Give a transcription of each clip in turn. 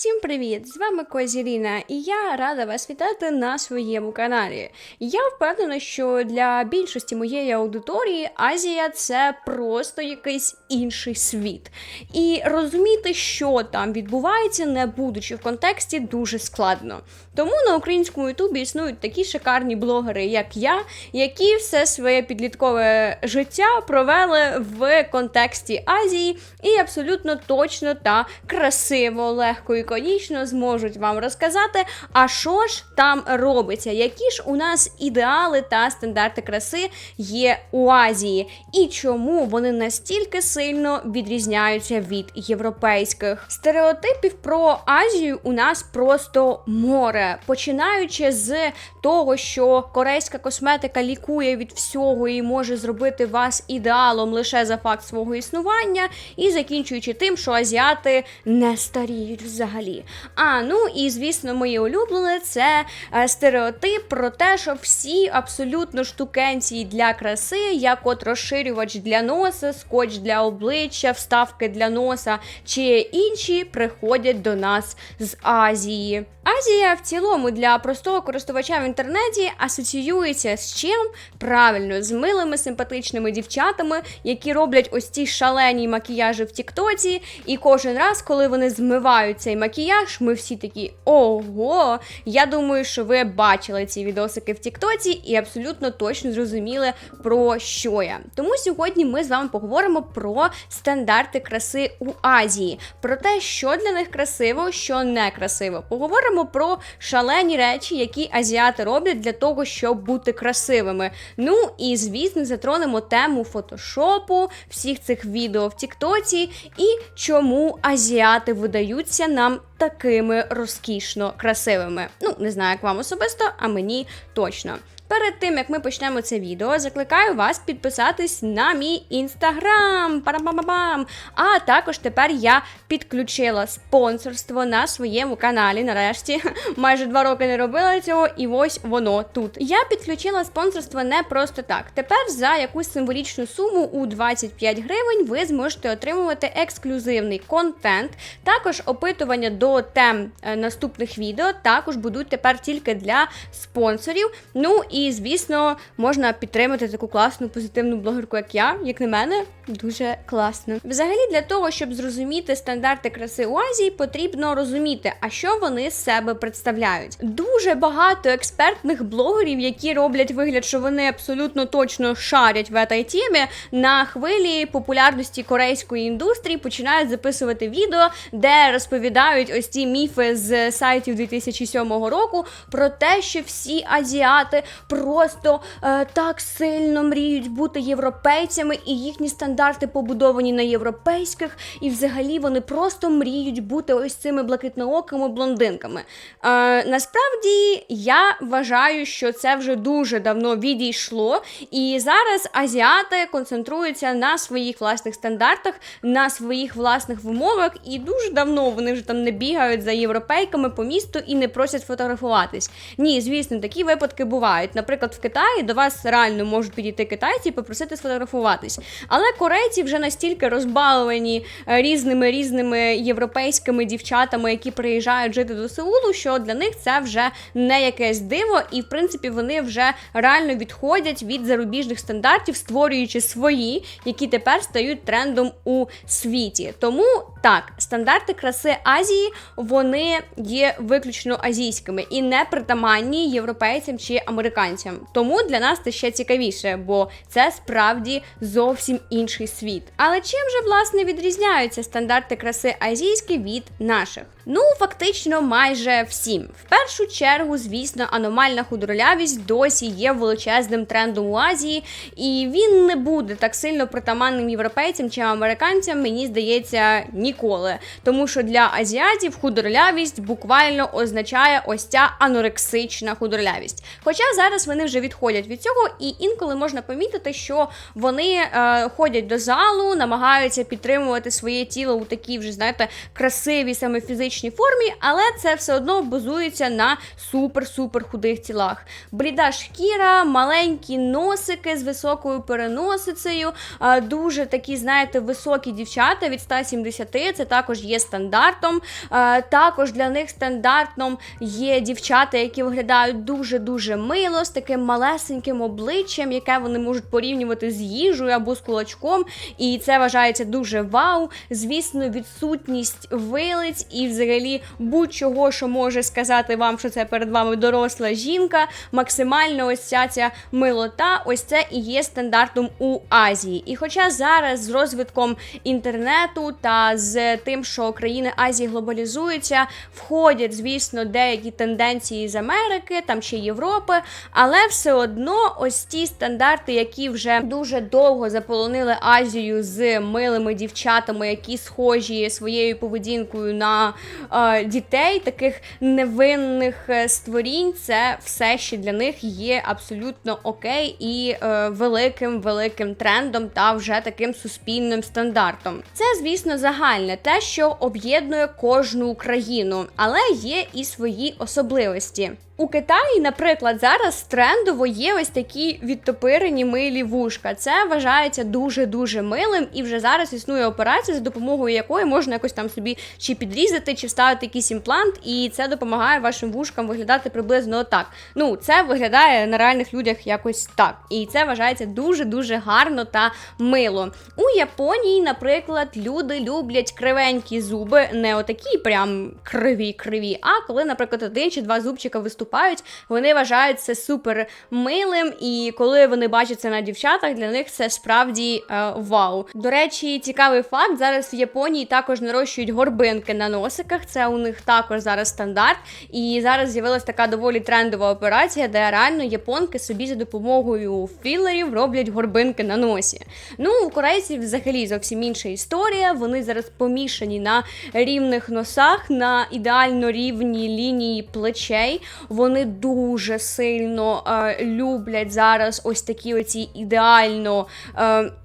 Всім привіт! З вами Козіріна, і я рада вас вітати на своєму каналі. Я впевнена, що для більшості моєї аудиторії Азія це просто якийсь інший світ. І розуміти, що там відбувається, не будучи в контексті, дуже складно. Тому на українському ютубі існують такі шикарні блогери, як я, які все своє підліткове життя провели в контексті Азії і абсолютно точно та красиво, легко і конічно зможуть вам розказати, а що ж там робиться, які ж у нас ідеали та стандарти краси є у Азії, і чому вони настільки сильно відрізняються від європейських? Стереотипів про Азію у нас просто море, починаючи з того, що корейська косметика лікує від всього і може зробити вас ідеалом лише за факт свого існування, і закінчуючи тим, що азіати не старіють взагалі. А ну і звісно, моє улюблене це е, стереотип про те, що всі абсолютно штукенції для краси, як от розширювач для носа, скотч для обличчя, вставки для носа чи інші приходять до нас з Азії. Азія в цілому для простого користувача в інтернеті асоціюється з чим? Правильно, з милими симпатичними дівчатами, які роблять ось ці шалені макіяжі в Тіктоці. І кожен раз, коли вони змивають цей макіяж, ми всі такі ого. Я думаю, що ви бачили ці відосики в Тіктоці і абсолютно точно зрозуміли про що я. Тому сьогодні ми з вами поговоримо про стандарти краси у Азії, про те, що для них красиво, що не красиво. Поговоримо про шалені речі, які азіати роблять для того, щоб бути красивими. Ну і звісно, затронемо тему фотошопу, всіх цих відео в Тіктоці і чому азіати видаються нам такими розкішно красивими. Ну, не знаю, як вам особисто, а мені точно. Перед тим як ми почнемо це відео, закликаю вас підписатись на мій інстаграм. Парам-бам-бам! А також тепер я підключила спонсорство на своєму каналі. Нарешті майже два роки не робила цього, і ось воно тут. Я підключила спонсорство не просто так. Тепер за якусь символічну суму у 25 гривень ви зможете отримувати ексклюзивний контент, також опитування до тем е, наступних відео. Також будуть тепер тільки для спонсорів. Ну і і, звісно, можна підтримати таку класну позитивну блогерку, як я, як на мене, дуже класно. Взагалі, для того, щоб зрозуміти стандарти краси у Азії, потрібно розуміти, а що вони з себе представляють. Дуже багато експертних блогерів, які роблять вигляд, що вони абсолютно точно шарять в этой темі, на хвилі популярності корейської індустрії починають записувати відео, де розповідають ось ці міфи з сайтів 2007 року про те, що всі азіати просто е, так сильно мріють бути європейцями, і їхні стандарти побудовані на європейських, і взагалі вони просто мріють бути ось цими блакитноокими блондинками. Е, Насправді я вважаю, що це вже дуже давно відійшло, і зараз азіати концентруються на своїх власних стандартах, на своїх власних вимовах, і дуже давно вони вже там не бігають за європейками по місту і не просять фотографуватись. Ні, звісно, такі випадки бувають наприклад, в Китаї до вас реально можуть підійти китайці і попросити сфотографуватись. Але корейці вже настільки розбаловані е, різними різними європейськими дівчатами, які приїжджають жити до Сеулу, що для них це вже не якесь диво, і в принципі вони вже реально відходять від зарубіжних стандартів, створюючи свої, які тепер стають трендом у світі. Тому так, стандарти краси Азії вони є виключно азійськими і не притаманні європейцям чи американцям американцям. Тому для нас це ще цікавіше, бо це справді зовсім інший світ. Але чим же власне відрізняються стандарти краси азійські від наших? Ну, фактично, майже всім. В першу чергу, звісно, аномальна худорлявість досі є величезним трендом у Азії, і він не буде так сильно притаманним європейцям чи американцям, мені здається, ніколи. Тому що для азіатів худорлявість буквально означає ось ця анорексична худорлявість. Хоча зараз зараз вони вже відходять від цього, і інколи можна помітити, що вони е, ходять до залу, намагаються підтримувати своє тіло у такій вже, знаєте, красивій саме фізичній формі, але це все одно базується на супер-супер худих тілах. Бліда шкіра, маленькі носики з високою переносицею, е, дуже такі, знаєте, високі дівчата від 170, це також є стандартом. Е, також для них стандартом є дівчата, які виглядають дуже-дуже мило, з таким малесеньким обличчям, яке вони можуть порівнювати з їжею або з кулачком. І це вважається дуже вау. Звісно, відсутність вилиць і взагалі будь-чого, що може сказати вам, що це перед вами доросла жінка. Максимально ось ця ця милота, ось це і є стандартом у Азії. І хоча зараз з розвитком інтернету та з тим, що країни Азії глобалізуються, входять, звісно, деякі тенденції з Америки там чи Європи, але все одно ось ті стандарти, які вже дуже довго заполонили Азію з милими дівчатами, які схожі своєю поведінкою на е, дітей, таких невинних е, створінь, це все ще для них є абсолютно окей і е, великим великим трендом та вже таким суспільним стандартом. Це, звісно, загальне те, що об'єднує кожну країну, але є і свої особливості. У Китаї, наприклад, зараз трендово є ось такі відтопирені милі вушка. Це вважається дуже дуже милим, і вже зараз існує операція, за допомогою якої можна якось там собі чи підрізати, чи вставити якийсь імплант, і це допомагає вашим вушкам виглядати приблизно так. Ну, це виглядає на реальних людях якось так. І це вважається дуже дуже гарно та мило. У Японії, наприклад, люди люблять кривенькі зуби, не отакі прям криві-криві, а коли, наприклад, один чи два зубчика виступають, вони вважають це супер милим, і коли вони бачать це на дівчатах, для них це справді е, вау. До речі, цікавий факт: зараз в Японії також нарощують горбинки на носиках. Це у них також зараз стандарт. І зараз з'явилася така доволі трендова операція, де реально японки собі за допомогою філерів роблять горбинки на носі. Ну, у корейців взагалі зовсім інша історія. Вони зараз помішані на рівних носах, на ідеально рівній лінії плечей. Вони дуже сильно е, люблять зараз ось такі оці ідеально.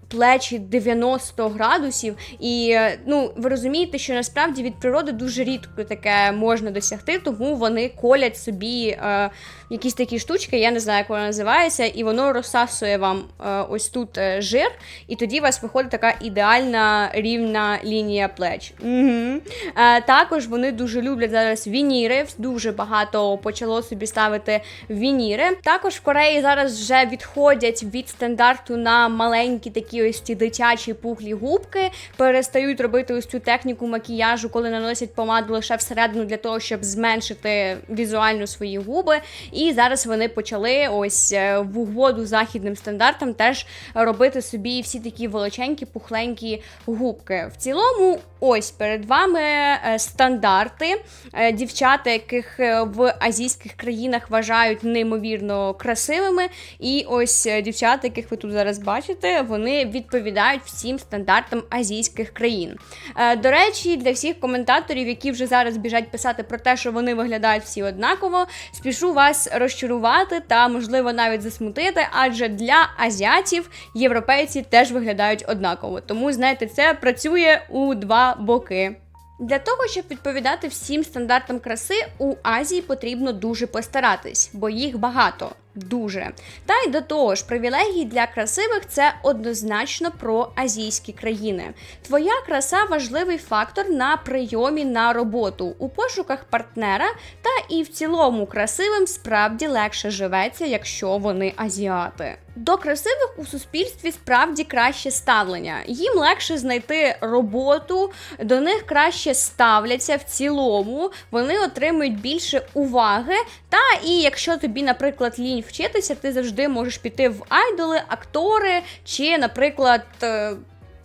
Плечі 90 градусів, і е, ну ви розумієте, що насправді від природи дуже рідко таке можна досягти, тому вони колять собі е, якісь такі штучки, я не знаю, як вона називається, і воно розсасує вам е, ось тут е, жир, і тоді у вас виходить така ідеальна рівна лінія плеч. Угу. Е, також вони дуже люблять зараз вініри, дуже багато почало собі ставити вініри. Також в Кореї зараз вже відходять від стандарту на маленькі такі ось ці дитячі пухлі губки, перестають робити ось цю техніку макіяжу, коли наносять помаду лише всередину для того, щоб зменшити візуально свої губи. І зараз вони почали ось е, в угоду західним стандартам теж робити собі всі такі величенькі, пухленькі губки. В цілому, ось перед вами е, стандарти е, дівчата, яких в азійських країнах вважають неймовірно красивими. І ось дівчата, яких ви тут зараз бачите, вони відповідають всім стандартам азійських країн. Е, До речі, для всіх коментаторів, які вже зараз біжать писати про те, що вони виглядають всі однаково, спішу вас розчарувати та, можливо, навіть засмутити, адже для азіатів європейці теж виглядають однаково. Тому, знаєте, це працює у два боки. Для того, щоб відповідати всім стандартам краси, у Азії потрібно дуже постаратись, бо їх багато. Дуже. Та й до того ж, привілегії для красивих це однозначно про азійські країни. Твоя краса важливий фактор на прийомі на роботу, у пошуках партнера, та і в цілому красивим справді легше живеться, якщо вони азіати. До красивих у суспільстві справді краще ставлення. Їм легше знайти роботу, до них краще ставляться в цілому, вони отримують більше уваги. Та і якщо тобі, наприклад, лінь вчитися, ти завжди можеш піти в айдоли, актори чи, наприклад.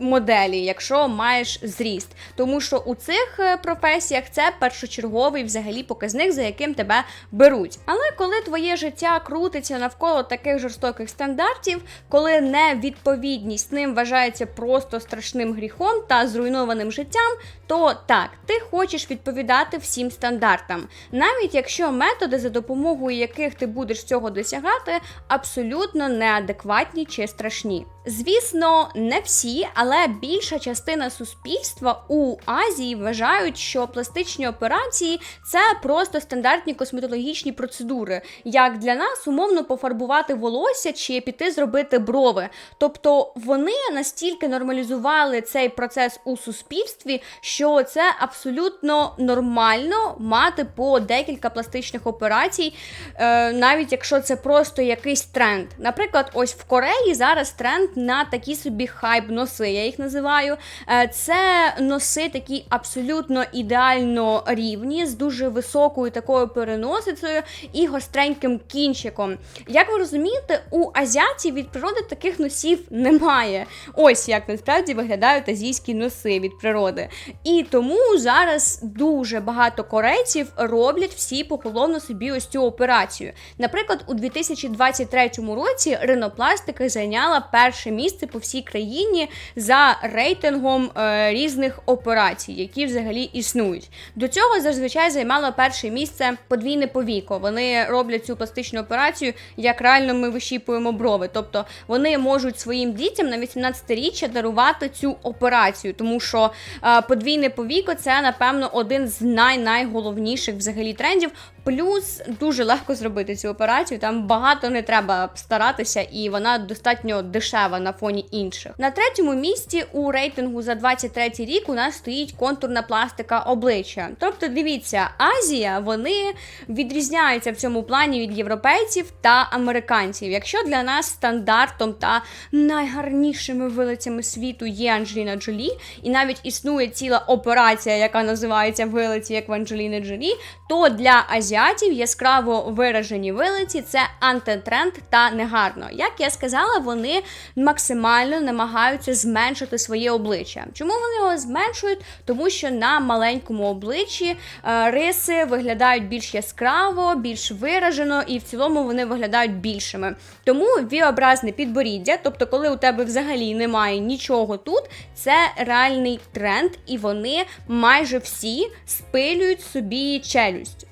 Моделі, якщо маєш зріст. Тому що у цих е, професіях це першочерговий взагалі показник, за яким тебе беруть. Але коли твоє життя крутиться навколо таких жорстоких стандартів, коли невідповідність ним вважається просто страшним гріхом та зруйнованим життям, то так, ти хочеш відповідати всім стандартам, навіть якщо методи, за допомогою яких ти будеш цього досягати, абсолютно неадекватні чи страшні. Звісно, не всі, але більша частина суспільства у Азії вважають, що пластичні операції це просто стандартні косметологічні процедури, як для нас умовно пофарбувати волосся чи піти зробити брови. Тобто вони настільки нормалізували цей процес у суспільстві, що це абсолютно нормально мати по декілька пластичних операцій, е, навіть якщо це просто якийсь тренд. Наприклад, ось в Кореї зараз тренд на такі собі хайп-носи, я їх називаю. Е, Це носи такі абсолютно ідеально рівні, з дуже високою такою переносицею і гостреньким кінчиком. Як ви розумієте, у азіатів від природи таких носів немає. Ось як насправді виглядають азійські носи від природи. І тому зараз дуже багато корейців роблять всі поголовно собі ось цю операцію. Наприклад, у 2023 році ринопластика зайняла перше місце по всій країні за рейтингом е, різних операцій, які взагалі існують. До цього зазвичай займало перше місце подвійне повіко. Вони роблять цю пластичну операцію, як реально ми вищіпуємо брови. Тобто вони можуть своїм дітям на 18-річчя дарувати цю операцію, тому що е, подвійне повіко це напевно один з най-найголовніших взагалі трендів. Плюс дуже легко зробити цю операцію. Там багато не треба старатися, і вона достатньо дешева на фоні інших. На третьому місці у рейтингу за 23 рік у нас стоїть контурна пластика обличчя. Тобто, дивіться, Азія вони відрізняються в цьому плані від європейців та американців. Якщо для нас стандартом та найгарнішими вилицями світу є Анджеліна Джолі, і навіть існує ціла операція, яка називається вилиці, як в Анджеліни Джолі, то для азіатів яскраво виражені вилиці це антитренд та негарно. Як я сказала, вони максимально намагаються зменшити своє обличчя. Чому вони його зменшують? Тому що на маленькому обличчі е, риси виглядають більш яскраво, більш виражено, і в цілому вони виглядають більшими. Тому віобразне підборіддя, тобто, коли у тебе взагалі немає нічого тут, це реальний тренд, і вони майже всі спилюють собі челюсть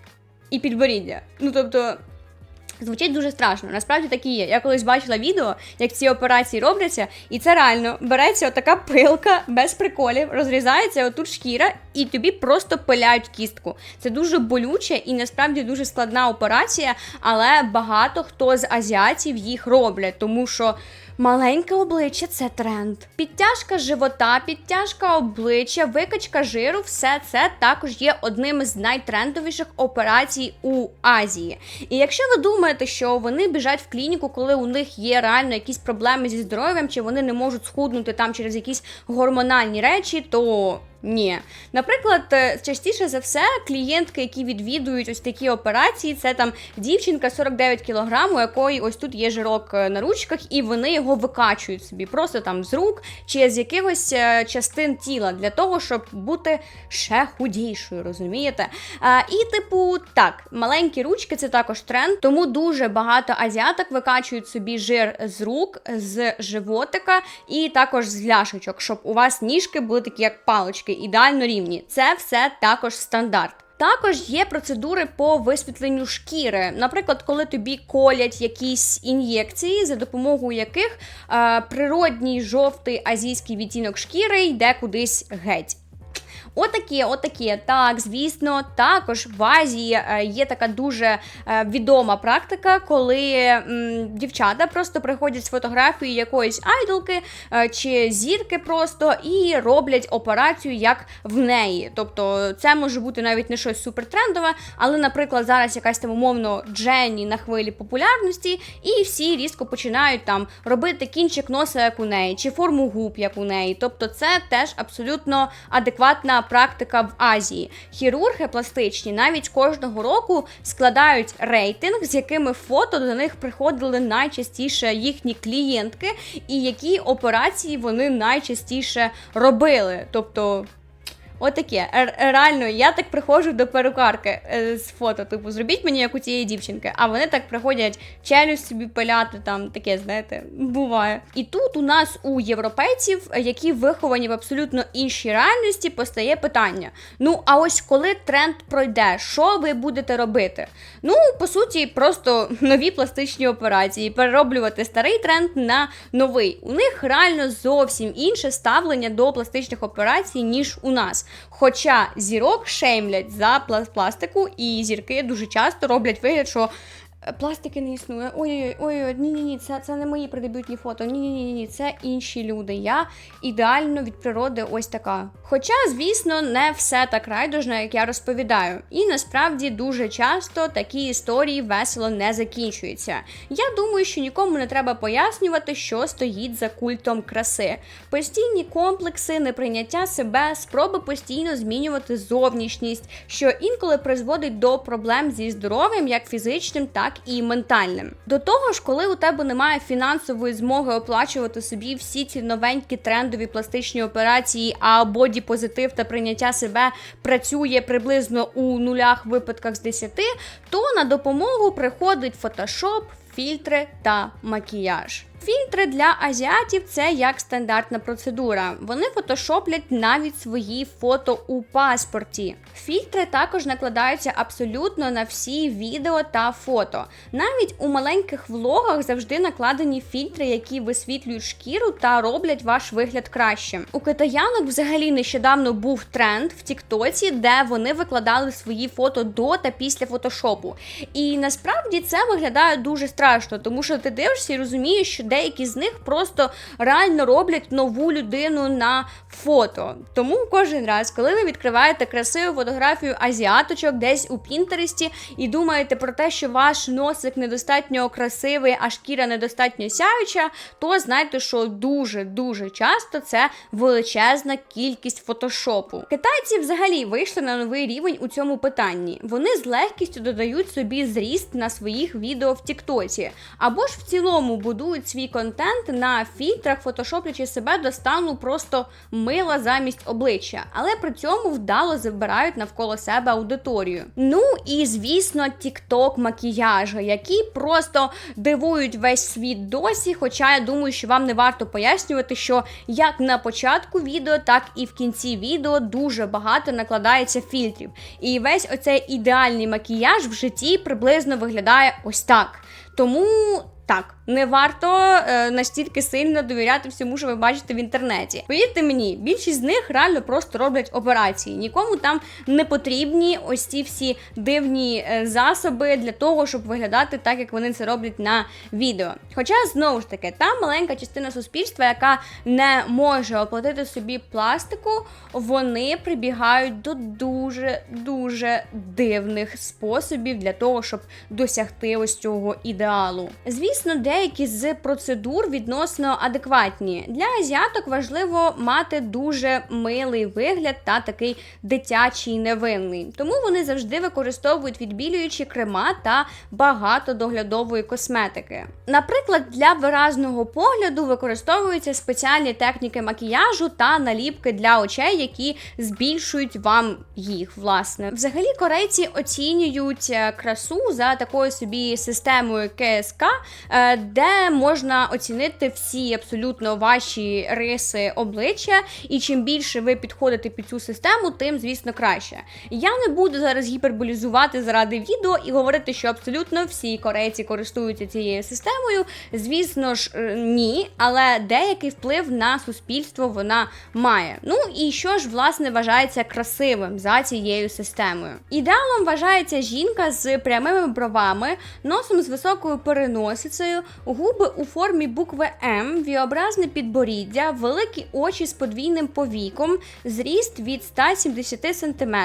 і підборіддя. Ну тобто. Звучить дуже страшно, насправді так і є. Я колись бачила відео, як ці операції робляться, і це реально береться отака пилка без приколів, розрізається отут шкіра, і тобі просто пиляють кістку. Це дуже болюче і насправді дуже складна операція, але багато хто з азіатів їх роблять, тому що. Маленьке обличчя це тренд. Підтяжка живота, підтяжка обличчя, викачка жиру все це також є одним з найтрендовіших операцій у Азії. І якщо ви думаєте, що вони біжать в клініку, коли у них є реально якісь проблеми зі здоров'ям, чи вони не можуть схуднути там через якісь гормональні речі, то ні. Наприклад, е, частіше за все, клієнтки, які відвідують ось такі операції, це там дівчинка 49 кг, у якої ось тут є жирок е, на ручках, і вони його викачують собі просто там з рук чи з якихось е, частин тіла для того, щоб бути ще худішою, розумієте? А, І, типу, так, маленькі ручки це також тренд, тому дуже багато азіаток викачують собі жир з рук, з животика і також з ляшечок, щоб у вас ніжки були такі, як палички ідеально рівні. Це все також стандарт. Також є процедури по висвітленню шкіри. Наприклад, коли тобі колять якісь ін'єкції, за допомогою яких е, природній жовтий азійський відтінок шкіри йде кудись геть. Отакі, отакі. Так, звісно, також в Азії е, є така дуже е, відома практика, коли дівчата просто приходять з фотографії якоїсь айдолки е, чи зірки просто і роблять операцію як в неї. Тобто це може бути навіть не щось супертрендове, але, наприклад, зараз якась там умовно Дженні на хвилі популярності, і всі різко починають там робити кінчик носа, як у неї, чи форму губ, як у неї. Тобто, це теж абсолютно адекватна практика в Азії. Хірурги пластичні навіть кожного року складають рейтинг, з якими фото до них приходили найчастіше їхні клієнтки, і які операції вони найчастіше робили. Тобто. Отаке. Р- Реально, я так приходжу до перукарки е, з фото, типу, зробіть мені як у цієї дівчинки. А вони так приходять челюсть собі пиляти, там таке, знаєте, буває. І тут у нас у європейців, е, які виховані в абсолютно іншій реальності, постає питання: ну, а ось коли тренд пройде, що ви будете робити? Ну, по суті, просто нові пластичні операції, перероблювати старий тренд на новий. У них реально зовсім інше ставлення до пластичних операцій, ніж у нас. Хоча зірок шеймлять за пластику, і зірки дуже часто роблять вигляд, що. Е, Пластики не існує. Ой-ой, ой, ні, ні, це, це не мої предебютні фото. Ні, ні, ні, ні, це інші люди. Я ідеально від природи ось така. Хоча, звісно, не все так райдужно, як я розповідаю. І насправді дуже часто такі історії весело не закінчуються. Я думаю, що нікому не треба пояснювати, що стоїть за культом краси. Постійні комплекси, неприйняття себе, спроби постійно змінювати зовнішність, що інколи призводить до проблем зі здоров'ям, як фізичним, так і ментальним. До того ж, коли у тебе немає фінансової змоги оплачувати собі всі ці новенькі трендові пластичні операції, а боді-позитив та прийняття себе працює приблизно у нулях випадках з 10, то на допомогу приходить фотошоп, фільтри та макіяж. Фільтри для азіатів це як стандартна процедура. Вони фотошоплять навіть свої фото у паспорті. Фільтри також накладаються абсолютно на всі відео та фото. Навіть у маленьких влогах завжди накладені фільтри, які висвітлюють шкіру та роблять ваш вигляд кращим. У китаянок взагалі нещодавно був тренд в Тіктоці, де вони викладали свої фото до та після фотошопу. І насправді це виглядає дуже страшно, тому що ти дивишся і розумієш, що деякі з них просто реально роблять нову людину на фото. Тому кожен раз, коли ви відкриваєте красиву фотографію азіаточок десь у Пінтересті і думаєте про те, що ваш носик недостатньо красивий, а шкіра недостатньо сяюча, то знайте, що дуже дуже часто це величезна кількість фотошопу. Китайці взагалі вийшли на новий рівень у цьому питанні. Вони з легкістю додають собі зріст на своїх відео в Тіктоці, або ж в цілому будують свій контент на фільтрах, фотошоплячи себе до стану просто мила замість обличчя, але при цьому вдало забирають навколо себе аудиторію. Ну і звісно, тікток макіяжу, які просто дивують весь світ досі. Хоча я думаю, що вам не варто пояснювати, що як на початку відео, так і в кінці відео дуже багато накладається фільтрів. І весь оцей ідеальний макіяж в житті приблизно виглядає ось так. Тому так, не варто е, настільки сильно довіряти всьому, що ви бачите в інтернеті. Повірте мені, більшість з них реально просто роблять операції. Нікому там не потрібні ось ці всі дивні е, засоби для того, щоб виглядати так, як вони це роблять на відео. Хоча знову ж таки, та маленька частина суспільства, яка не може оплатити собі пластику, вони прибігають до дуже дуже дивних способів для того, щоб досягти ось цього ідеалу. Звісно, деякі з процедур відносно адекватні. Для азіаток важливо мати дуже милий вигляд та такий дитячий невинний. Тому вони завжди використовують відбілюючі крема та багато доглядової косметики. Наприклад, для виразного погляду використовуються спеціальні техніки макіяжу та наліпки для очей, які збільшують вам їх. Власне, взагалі корейці оцінюють е, красу за такою собі системою КСК, де можна оцінити всі абсолютно ваші риси обличчя, і чим більше ви підходите під цю систему, тим, звісно, краще. Я не буду зараз гіперболізувати заради відео і говорити, що абсолютно всі корейці користуються цією системою. Звісно ж, е, ні, але деякий вплив на суспільство вона має. Ну і що ж власне вважається красивим за цією системою? Ідеалом вважається жінка з прямими бровами, носом з високою переносицею, губи у формі букви М, віобразне підборіддя, великі очі з подвійним повіком, зріст від 170 см,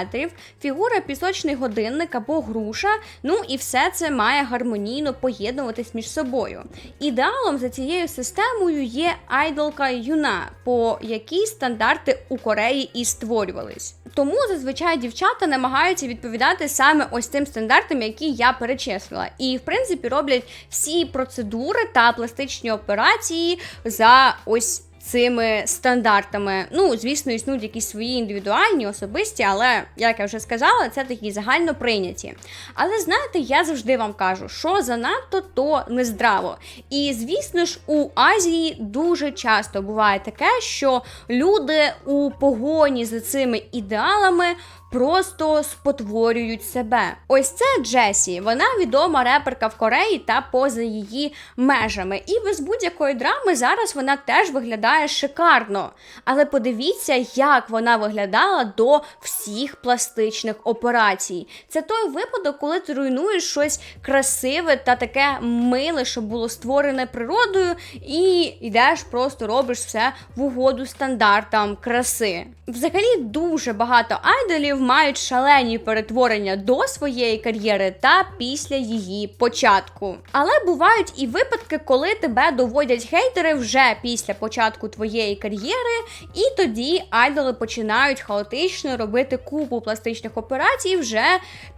фігура пісочний годинник або груша. Ну і все це має гармонійно поєднуватись між собою. Ідеалом за цією системою є айдолка юна, по якій стандарти у Кореї і створювались. Тому зазвичай дівчата намагаються відповідати саме ось тим стандартам, які я перечислила. І в принципі роблять всі процедури та пластичні операції за ось. Цими стандартами, ну звісно, існують якісь свої індивідуальні, особисті, але як я вже сказала, це такі загально прийняті. Але знаєте, я завжди вам кажу, що занадто то нездраво. І звісно ж, у Азії дуже часто буває таке, що люди у погоні за цими ідеалами просто спотворюють себе. Ось це Джесі. Вона відома реперка в Кореї та поза її межами. І без будь-якої драми зараз вона теж виглядає шикарно. Але подивіться, як вона виглядала до всіх пластичних операцій. Це той випадок, коли ти руйнуєш щось красиве та таке миле, що було створене природою, і йдеш, просто робиш все в угоду стандартам краси. Взагалі дуже багато айдолів мають шалені перетворення до своєї кар'єри та після її початку. Але бувають і випадки, коли тебе доводять хейтери вже після початку твоєї кар'єри, і тоді айдоли починають хаотично робити купу пластичних операцій вже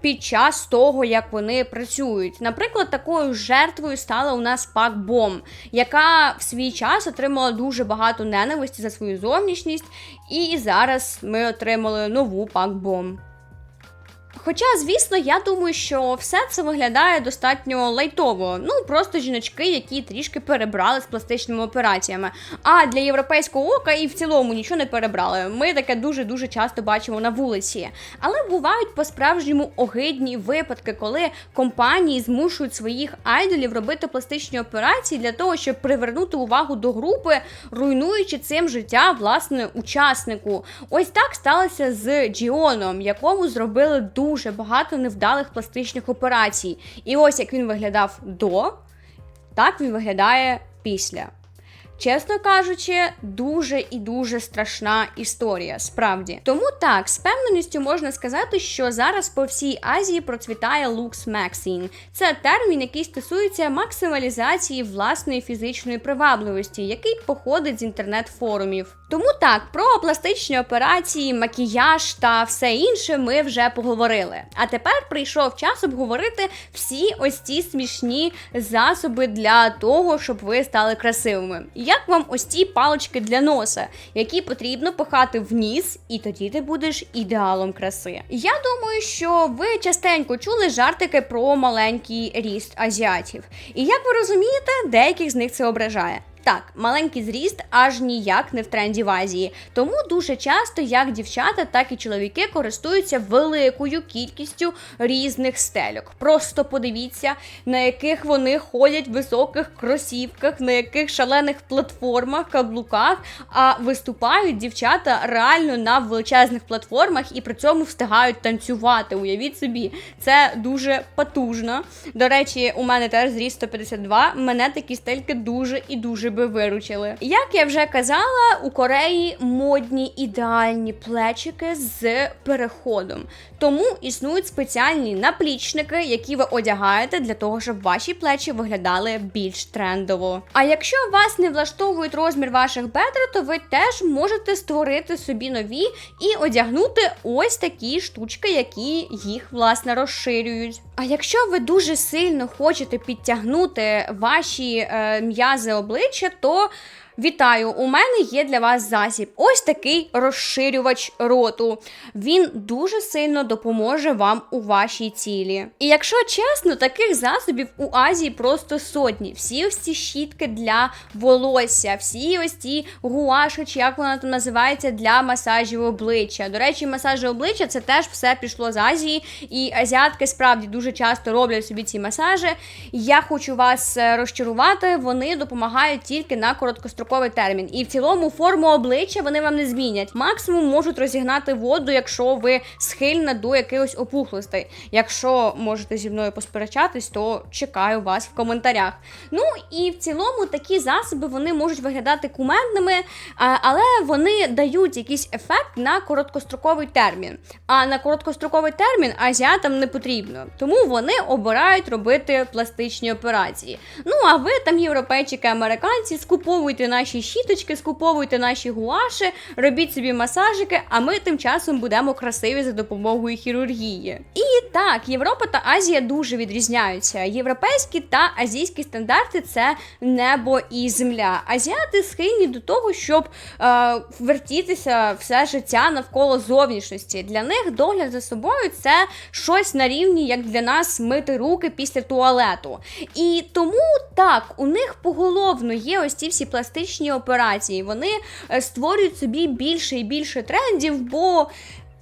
під час того, як вони працюють. Наприклад, такою жертвою стала у нас Пак Бом, яка в свій час отримала дуже багато ненависті за свою зовнішність, і зараз ми отримали нову Пак Бом. Хоча, звісно, я думаю, що все це виглядає достатньо лайтово. Ну просто жіночки, які трішки перебрали з пластичними операціями. А для європейського ока і в цілому нічого не перебрали. Ми таке дуже дуже часто бачимо на вулиці. Але бувають по-справжньому огидні випадки, коли компанії змушують своїх айдолів робити пластичні операції для того, щоб привернути увагу до групи, руйнуючи цим життя власне учаснику. Ось так сталося з Джіоном, якому зробили дуже дуже багато невдалих пластичних операцій. І ось як він виглядав до, так він виглядає після. Чесно кажучи, дуже і дуже страшна історія, справді. Тому так, з певненістю можна сказати, що зараз по всій Азії процвітає Lux Maxine. Це термін, який стосується максималізації власної фізичної привабливості, який походить з інтернет-форумів. Тому так, про пластичні операції, макіяж та все інше ми вже поговорили. А тепер прийшов час обговорити всі ось ці смішні засоби для того, щоб ви стали красивими. Як вам ось ці палички для носа, які потрібно пихати в ніс, і тоді ти будеш ідеалом краси. Я думаю, що ви частенько чули жартики про маленький ріст азіатів. І як ви розумієте, деяких з них це ображає. Так, маленький зріст аж ніяк не в тренді в Азії. Тому дуже часто як дівчата, так і чоловіки користуються великою кількістю різних стельок. Просто подивіться, на яких вони ходять в високих кросівках, на яких шалених платформах, каблуках. А виступають дівчата реально на величезних платформах і при цьому встигають танцювати. Уявіть собі, це дуже потужно. До речі, у мене теж зріст 152. Мене такі стельки дуже і дуже би виручили. Як я вже казала, у Кореї модні ідеальні плечики з переходом. Тому існують спеціальні наплічники, які ви одягаєте для того, щоб ваші плечі виглядали більш трендово. А якщо вас не влаштовують розмір ваших бедер, то ви теж можете створити собі нові і одягнути ось такі штучки, які їх власне розширюють. А якщо ви дуже сильно хочете підтягнути ваші е, м'язи обличчя, то Вітаю! У мене є для вас засіб. Ось такий розширювач роту. Він дуже сильно допоможе вам у вашій цілі. І якщо чесно, таких засобів у Азії просто сотні. Всі ось ці щітки для волосся, всі ось ці гуаші, чи як вона там називається, для масажів обличчя. До речі, масажі обличчя це теж все пішло з Азії, і азіатки справді дуже часто роблять собі ці масажі. Я хочу вас е, розчарувати, вони допомагають тільки на короткостроковій короткостроковий термін. І в цілому форму обличчя вони вам не змінять. Максимум можуть розігнати воду, якщо ви схильна до якихось опухлостей. Якщо можете зі мною посперечатись, то чекаю вас в коментарях. Ну і в цілому такі засоби вони можуть виглядати кумедними, але вони дають якийсь ефект на короткостроковий термін. А на короткостроковий термін азіатам не потрібно. Тому вони обирають робити пластичні операції. Ну а ви там, європейчики, американці, скуповуйте наші щіточки, скуповуйте наші гуаші, робіть собі масажики, а ми тим часом будемо красиві за допомогою хірургії. І так, Європа та Азія дуже відрізняються. Європейські та азійські стандарти це небо і земля. Азіати схильні до того, щоб е, вертітися все життя навколо зовнішності. Для них догляд за собою це щось на рівні, як для нас мити руки після туалету. І тому так, у них поголовно є ось ці всі пластичні операції. Вони е, створюють собі більше і більше трендів, бо.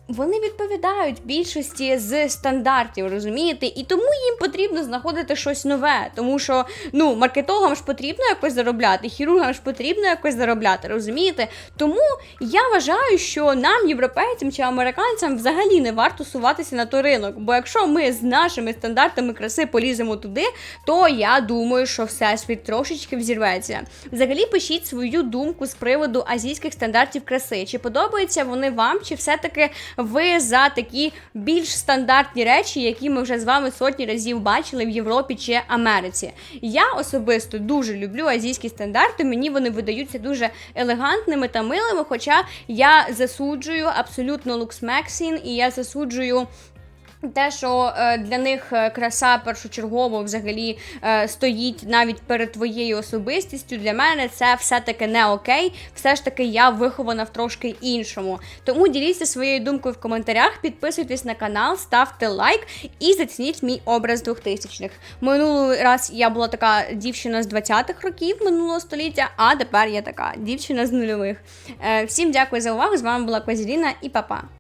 Вони відповідають більшості з стандартів, розумієте? І тому їм потрібно знаходити щось нове. Тому що ну маркетологам ж потрібно якось заробляти, хірургам ж потрібно якось заробляти, розумієте? Тому я вважаю, що нам, європейцям чи американцям, взагалі не варто суватися на той ринок. Бо якщо ми з нашими стандартами краси поліземо туди, то я думаю, що всесвіт трошечки взірветься. Взагалі пишіть свою думку з приводу азійських стандартів краси. Чи подобаються вони вам, чи все-таки ви за такі більш стандартні речі, які ми вже з вами сотні разів бачили в Європі чи Америці? Я особисто дуже люблю азійські стандарти. Мені вони видаються дуже елегантними та милими. Хоча я засуджую абсолютно луксмексін, і я засуджую. Те, що е, для них е, краса першочергово взагалі е, стоїть навіть перед твоєю особистістю, для мене це все-таки не окей. Все ж таки я вихована в трошки іншому. Тому діліться своєю думкою в коментарях, підписуйтесь на канал, ставте лайк і зацініть мій образ 2000-х. Минулий раз я була така дівчина з 20-х років минулого століття, а тепер я така дівчина з нульових. Всім дякую за увагу. З вами була Козіліна і папа.